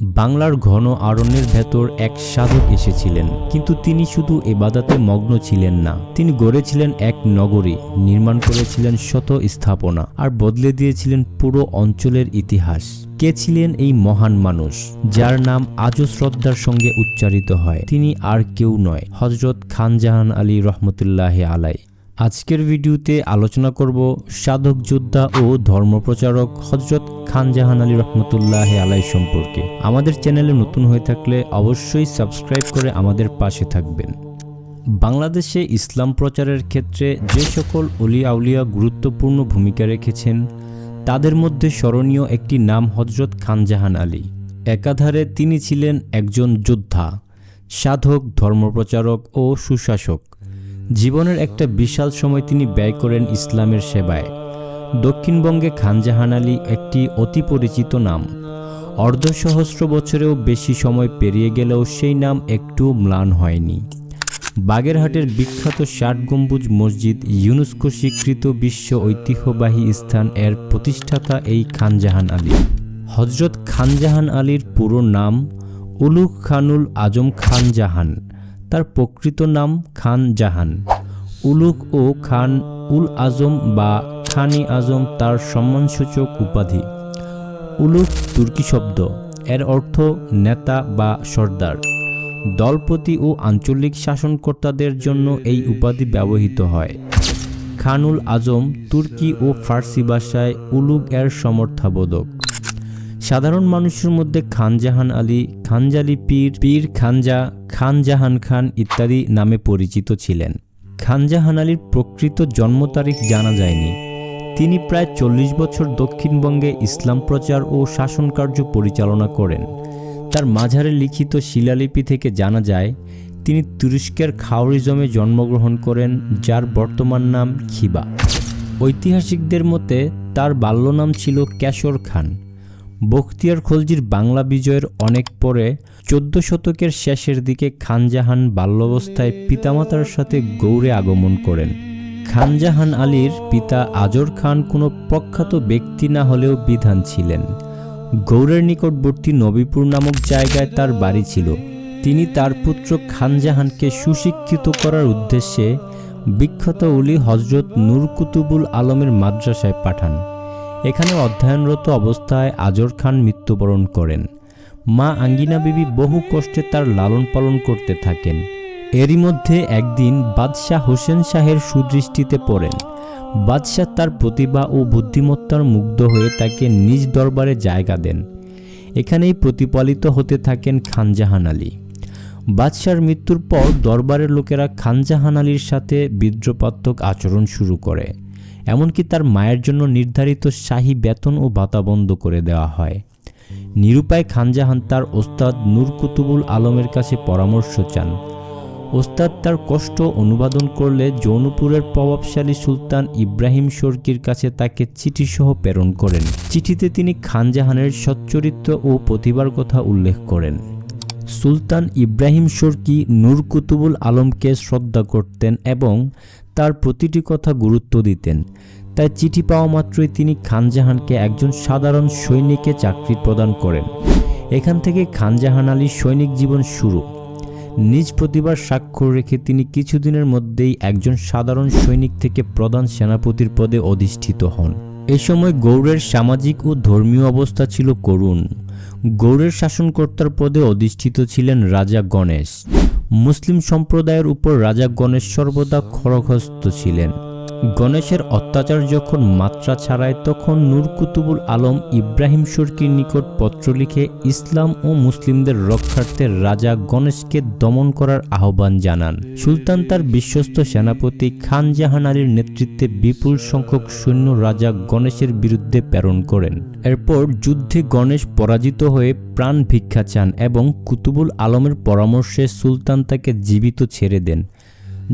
বাংলার ঘন আরণ্যের ভেতর এক সাধক এসেছিলেন, কিন্তু তিনি শুধু এবাদাতে মগ্ন ছিলেন না। তিনি গড়েছিলেন এক নগরী, নির্মাণ করেছিলেন শত স্থাপনা, আর বদলে দিয়েছিলেন পুরো অঞ্চলের ইতিহাস। কে ছিলেন এই মহান মানুষ, যার নাম আজও শ্রদ্ধার সঙ্গে উচ্চারিত হয়? তিনি আর কেউ নয় হজরত খানজাহান আলী রহমতুল্লাহ আলাই আজকের ভিডিওতে আলোচনা করব সাধক যোদ্ধা ও ধর্মপ্রচারক হজরত খানজাহান আলী রহমতুল্লাহ আলাই সম্পর্কে। আমাদের চ্যানেলে নতুন হয়ে থাকলে অবশ্যই সাবস্ক্রাইব করে আমাদের পাশে থাকবেন। বাংলাদেশে ইসলাম প্রচারের ক্ষেত্রে যে সকল অলি আউলিয়া গুরুত্বপূর্ণ ভূমিকা রেখেছেন, তাদের মধ্যে স্মরণীয় একটি নাম হজরত খানজাহান আলী। একাধারে তিনি ছিলেন একজন যোদ্ধা, সাধক ধর্মপ্রচারক ও সুশাসক। জীবনের একটা বিশাল সময় তিনি ব্যয় করেন ইসলামের সেবায়। দক্ষিণবঙ্গে খানজাহান আলী একটি অতি পরিচিত নাম। অর্ধসহস্র বছরেও বেশি সময় পেরিয়ে গেলেও সেই নাম একটু ম্লান হয়নি। বাগেরহাটের বিখ্যাত ষাট গম্বুজ মসজিদ ইউনেস্কো স্বীকৃত বিশ্ব ঐতিহ্যবাহী স্থান এর প্রতিষ্ঠাতা এই খানজাহান আলী। হজরত খানজাহান আলীর পুরো নাম উলুক খানুল আজম খান জাহান তার প্রকৃত নাম খান জাহান। উলুক ও খান উল আজম বা খানি আজম তার সম্মানসূচক উপাধি। উলুক তুর্কি শব্দ, এর অর্থ নেতা বা সর্দার। দলপতি ও আঞ্চলিক শাসনকর্তাদের জন্য এই উপাধি ব্যবহৃত হয়। খানুল আজম তুর্কি ও ফার্সি ভাষায় উলুগ এর সমর্থাবোধক। সাধারণ মানুষের মধ্যে খানজাহান আলী, খানজালি পীর পীর খানজা, খানজাহান খান ইত্যাদি নামে পরিচিত ছিলেন। খানজাহান আলীর প্রকৃত জন্ম তারিখ জানা যায়নি। তিনি প্রায় চল্লিশ বছর দক্ষিণবঙ্গে ইসলাম প্রচার ও শাসনকার্য পরিচালনা করেন। তার মাঝারে লিখিত শিলালিপি থেকে জানা যায়, তিনি তুরস্কের খাওরিজমে জন্মগ্রহণ করেন, যার বর্তমান নাম খিবা। ঐতিহাসিকদের মতে তার বাল্যনাম ছিল কেশর খান। বখতিয়ার খলজির বাংলা বিজয়ের অনেক পরে চোদ্দ শতকের শেষের দিকে খানজাহান বাল্যাবস্থায় পিতামাতার সাথে গৌড়ে আগমন করেন। খানজাহান আলীর পিতা আজর খান কোনো প্রখ্যাত ব্যক্তি না হলেও বিধান ছিলেন। গৌড়ের নিকটবর্তী নবীপুর নামক জায়গায় তার বাড়ি ছিল। তিনি তার পুত্র খানজাহানকে সুশিক্ষিত করার উদ্দেশ্যে বিখ্যাত উলি হজরত নূর কুতুবুল আলমের মাদ্রাসায় পাঠান। এখানে অধ্যয়নরত অবস্থায় আজর খান মৃত্যুবরণ করেন। মা আঙ্গিনা বিবি বহু কষ্টে তার লালন পালন করতে থাকেন। এরই মধ্যে একদিন বাদশাহ হোসেন শাহের সুদৃষ্টিতে পড়েন। বাদশাহ তার প্রতিভা ও বুদ্ধিমত্তার মুগ্ধ হয়ে তাকে নিজ দরবারে জায়গা দেন। এখানেই প্রতিপালিত হতে থাকেন খানজাহান আলী। বাদশার মৃত্যুর পর দরবারের লোকেরা খানজাহান আলীর সাথে বিদ্রোপাত্মক আচরণ শুরু করে। এমনকি তার মায়ের জন্য নির্ধারিত শাহী বেতন ও ভাতা বন্ধ করে দেওয়া হয়। নিরুপায় খানজাহান তার ওস্তাদ নূর কুতুবুল আলমের কাছে পরামর্শ চান। ওস্তাদ তার কষ্ট অনুবাদন করলে জৌনপুরের প্রভাবশালী সুলতান ইব্রাহিম শর্কির কাছে তাকে চিঠিসহ প্রেরণ করেন। চিঠিতে তিনি খানজাহানের সচ্চরিত্র ও প্রতিভার কথা উল্লেখ করেন। সুলতান ইব্রাহিম শর্কি নূর কুতুবুল আলমকে শ্রদ্ধা করতেন এবং তার প্রতিটি কথা গুরুত্ব দিতেন। তাই চিঠি পাওয়া মাত্রই তিনি খানজাহানকে একজন সাধারণ সৈনিকে চাকরি প্রদান করেন। এখান থেকে খানজাহান আলীর সৈনিক জীবন শুরু। নিজ প্রতিভার স্বাক্ষর রেখে তিনি কিছুদিনের মধ্যেই একজন সাধারণ সৈনিক থেকে প্রধান সেনাপতির পদে অধিষ্ঠিত হন। এ সময় গৌড়ের সামাজিক ও ধর্মীয় অবস্থা ছিল করুণ। গৌড়ের শাসনকর্তার পদে অধিষ্ঠিত ছিলেন রাজা গণেশ। মুসলিম সম্প্রদায়ের উপর রাজা গণেশ সর্বদা খড়গহস্ত ছিলেন। গণেশের অত্যাচার যখন মাত্রা ছাড়ায়, তখন নূর কুতুবুল আলম ইব্রাহিম শর্কির নিকট পত্র লিখে ইসলাম ও মুসলিমদের রক্ষার্থে রাজা গণেশকে দমন করার আহ্বান জানান। সুলতান তার বিশ্বস্ত সেনাপতি খান জাহান আলীর নেতৃত্বে বিপুল সংখ্যক সৈন্য রাজা গণেশের বিরুদ্ধে প্রেরণ করেন। এরপর যুদ্ধে গণেশ পরাজিত হয়ে প্রাণ ভিক্ষা চান এবং কুতুবুল আলমের পরামর্শে সুলতান তাকে জীবিত ছেড়ে দেন।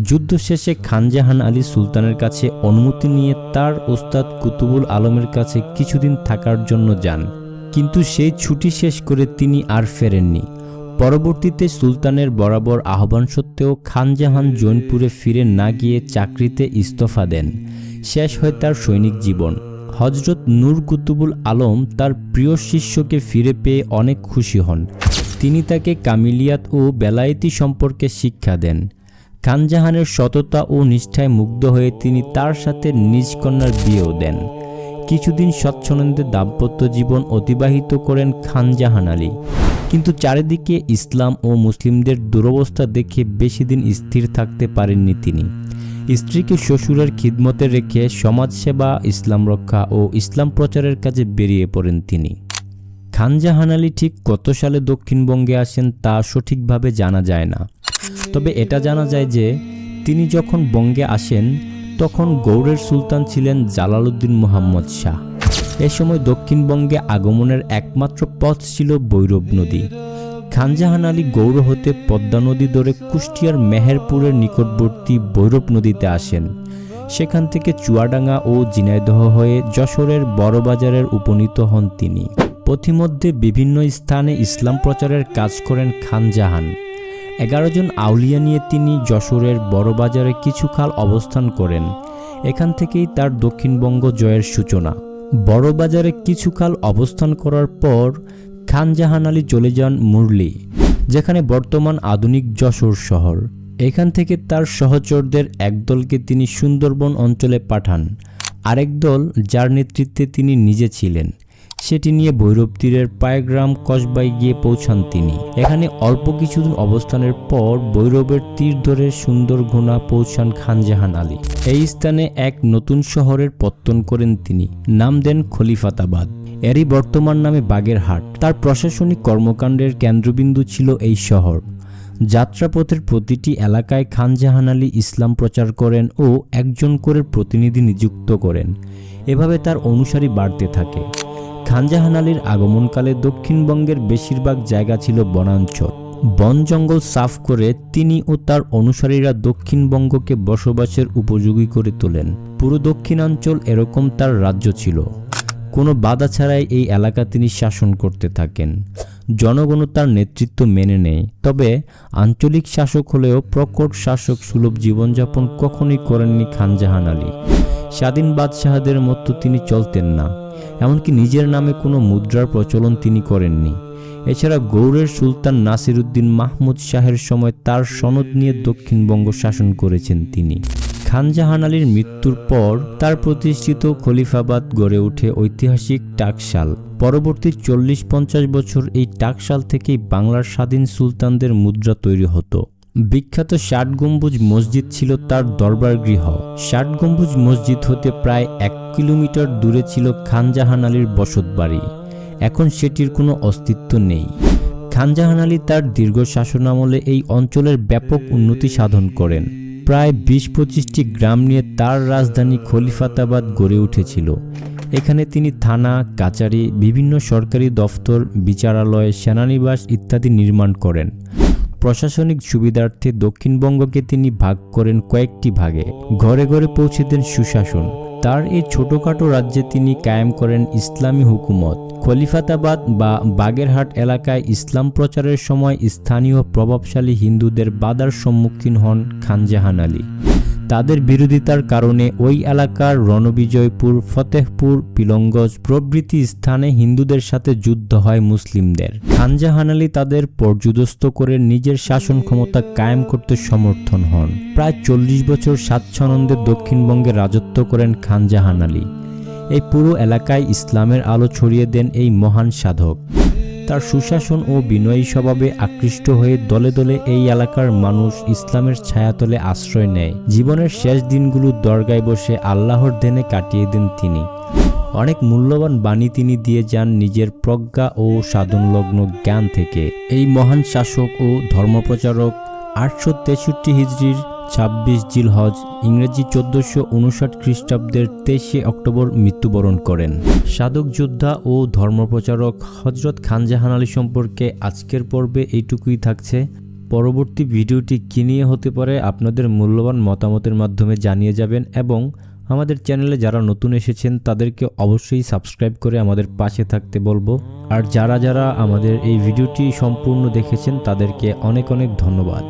যুদ্ধ শেষে খানজাহান আলী সুলতানের কাছে অনুমতি নিয়ে তার ওস্তাদ কুতুবুল আলমের কাছে কিছুদিন থাকার জন্য যান। কিন্তু সেই ছুটি শেষ করে তিনি আর ফেরেননি। পরবর্তীতে সুলতানের বরাবর আহ্বান সত্ত্বেও খানজাহান জৈনপুরে ফিরে না গিয়ে চাকরিতে ইস্তফা দেন। শেষ হয় তার সৈনিক জীবন। হজরত নূর কুতুবুল আলম তার প্রিয় শিষ্যকে ফিরে পেয়ে অনেক খুশি হন। তিনি তাকে কামিলিয়াত ও বেলায়েতি সম্পর্কে শিক্ষা দেন। খানজাহানের সততা ও নিষ্ঠায় মুগ্ধ হয়ে তিনি তার সাথে নিজ কন্যার বিয়েও দেন। কিছুদিন স্বচ্ছন্দে দাম্পত্য জীবন অতিবাহিত করেন খানজাহান আলী। কিন্তু চারিদিকে ইসলাম ও মুসলিমদের দুরবস্থা দেখে বেশি দিন স্থির থাকতে পারেননি তিনি। স্ত্রীকে শ্বশুরের খিদমতে রেখে সমাজসেবা, ইসলাম রক্ষা ও ইসলাম প্রচারের কাজে বেরিয়ে পড়েন তিনি। খানজাহান আলী ঠিক কত সালে দক্ষিণবঙ্গে আসেন তা সঠিকভাবে জানা যায় না। তবে এটা জানা যায় যে তিনি যখন বঙ্গে আসেন, তখন গৌড়ের সুলতান ছিলেন জালালউদ্দিন মোহাম্মদ শাহ। এ সময় দক্ষিণবঙ্গে আগমনের একমাত্র পথ ছিল বৈরব নদী। খানজাহান আলী গৌড় হতে পদ্মা নদী ধরে কুষ্টিয়ার মেহেরপুরের নিকটবর্তী বৈরব নদীতে আসেন। সেখান থেকে চুয়াডাঙ্গা ও ঝিনাইদহ হয়ে যশোরের বড়বাজারের উপনীত হন তিনি। পথিমধ্যে বিভিন্ন স্থানে ইসলাম প্রচারের কাজ করেন খানজাহান। এগারো জন আউলিয়া নিয়ে তিনি যশোরের বড়বাজারে কিছুকাল অবস্থান করেন। এখান থেকেই তার দক্ষিণবঙ্গ জয়ের সূচনা। বড়বাজারে কিছুকাল অবস্থান করার পর খানজাহান আলী চলে যান মুরলি, যেখানে বর্তমান আধুনিক যশোর শহর। এখান থেকে তার সহচরদের একদলকে তিনি সুন্দরবন অঞ্চলে পাঠান। আরেক দল যার নেতৃত্বে তিনি নিজে ছিলেন। সেটি নিয়ে ভৈরব তীরের পায়গ্রাম কসবায় গিয়ে পৌঁছান তিনি। এখানে অল্প কিছুদিন অবস্থানের পর ভৈরবের তীর ধরে সুন্দর ঘোনা পৌঁছান খানজাহান আলী। এই স্থানে এক নতুন শহরের পত্তন করেন তিনি, নাম দেন খলিফাতাবাদ। এরই বর্তমান নামে বাগেরহাট। তার প্রশাসনিক কর্মকাণ্ডের কেন্দ্রবিন্দু ছিল এই শহর। যাত্রাপথের প্রতিটি এলাকায় খানজাহান আলী ইসলাম প্রচার করেন ও একজন করে প্রতিনিধি নিযুক্ত করেন। এভাবে তার অনুসারী বাড়তে থাকে। খানজাহান আলীর আগমনকালে দক্ষিণবঙ্গের বেশিরভাগ জায়গা ছিল বনাঞ্চল। বন জঙ্গল সাফ করে তিনি ও তার অনুসারীরা দক্ষিণবঙ্গকে বসবাসের উপযোগী করে তোলেন। পুরো দক্ষিণাঞ্চল এরকম তার রাজ্য ছিল। কোনো বাধা ছাড়াই এই এলাকা তিনি শাসন করতে থাকেন। জনগণও তার নেতৃত্ব মেনে নেয়। তবে আঞ্চলিক শাসক হলেও প্রকট শাসক সুলভ জীবনযাপন কখনোই করেননি খানজাহান আলী। স্বাধীন বাদশাহাদের মতো তিনি চলতেন না। এমনকি নিজের নামে কোনো মুদ্রার প্রচলন তিনি করেননি। এছাড়া গৌড়ের সুলতান নাসির উদ্দিন মাহমুদ শাহের সময় তার সনদ নিয়ে দক্ষিণবঙ্গ শাসন করেছেন তিনি। খানজাহান আলীর মৃত্যুর পর তার প্রতিষ্ঠিত খলিফাবাদ গড়ে ওঠে ঐতিহাসিক টাকশাল। পরবর্তী চল্লিশ পঞ্চাশ বছর এই টাকশাল থেকেই বাংলার স্বাধীন সুলতানদের মুদ্রা তৈরি হতো। বিখ্যাত ষাট গম্বুজ মসজিদ ছিল তার দরবার গৃহ। ষাট গম্বুজ মসজিদ হতে প্রায় এক কিলোমিটার দূরে ছিল খানজাহান আলীর বসতবাড়ি। এখন সেটির কোনো অস্তিত্ব নেই। খানজাহান আলী তার দীর্ঘ শাসনামলে এই অঞ্চলের ব্যাপক উন্নতি সাধন করেন। প্রায় বিশ পঁচিশটি গ্রাম নিয়ে তার রাজধানী খলিফাতাবাদ গড়ে উঠেছিল। এখানে তিনি থানা, কাচারি, বিভিন্ন সরকারি দফতর, বিচারালয়, সেনানিবাস ইত্যাদি নির্মাণ করেন। প্রশাসনিক সুবিধার্থে দক্ষিণবঙ্গকে তিনি ভাগ করেন কয়েকটি ভাগে। ঘরে ঘরে পৌঁছে দেন সুশাসন। তার এই ছোটোখাটো রাজ্যে তিনি কায়েম করেন ইসলামী হুকুমত। খলিফাতাবাদ বা বাগেরহাট এলাকায় ইসলাম প্রচারের সময় স্থানীয় প্রভাবশালী হিন্দুদের বাধার সম্মুখীন হন খানজাহান আলী। তাদের বিরোধিতার কারণে ওই এলাকার রণবিজয়পুর, ফতেহপুর, পিলঙ্গজ প্রভৃতি স্থানে হিন্দুদের সাথে যুদ্ধ হয় মুসলিমদের। খানজাহান আলী তাদের পর্যুদস্ত করে নিজের শাসন ক্ষমতা কায়েম করতে সমর্থন হন। প্রায় চল্লিশ বছর স্বাচ্ছন্দ্যে দক্ষিণবঙ্গে রাজত্ব করেন খানজাহান আলী। এই পুরো এলাকায় ইসলামের আলো ছড়িয়ে দেন এই মহান সাধক। তার সুশাসন ও বিনয়ী স্বভাবে আকৃষ্ট হয়ে দলে দলে এই এলাকার মানুষ ইসলামের ছায়াতলে আশ্রয় নেয়। জীবনের শেষ দিনগুলো দরগায় বসে আল্লাহর দেনে কাটিয়ে দেন তিনি। অনেক মূল্যবান বাণী তিনি দিয়ে যান নিজের প্রজ্ঞা ও সাধনলগ্ন জ্ঞান থেকে। এই মহান শাসক ও ধর্মপ্রচারক আটশো তেষট্টি হিজড়ির ছাব্বিশ জিলহজ ইংরেজি চোদ্দশো উনষাট খ্রিস্টাব্দের তেইশে অক্টোবর মৃত্যুবরণ করেন। সাধক যোদ্ধা ও ধর্মপ্রচারক হজরত খানজাহান আলী সম্পর্কে আজকের পর্বে এইটুকুই থাকছে। পরবর্তী ভিডিওটি কী নিয়ে হতে পারে আপনাদের মূল্যবান মতামতের মাধ্যমে জানিয়ে যাবেন এবং আমাদের চ্যানেলে যারা নতুন এসেছেন তাদেরকে অবশ্যই সাবস্ক্রাইব করে আমাদের পাশে থাকতে বলব। আর যারা যারা আমাদের এই ভিডিওটি সম্পূর্ণ দেখেছেন তাদেরকে অনেক অনেক ধন্যবাদ।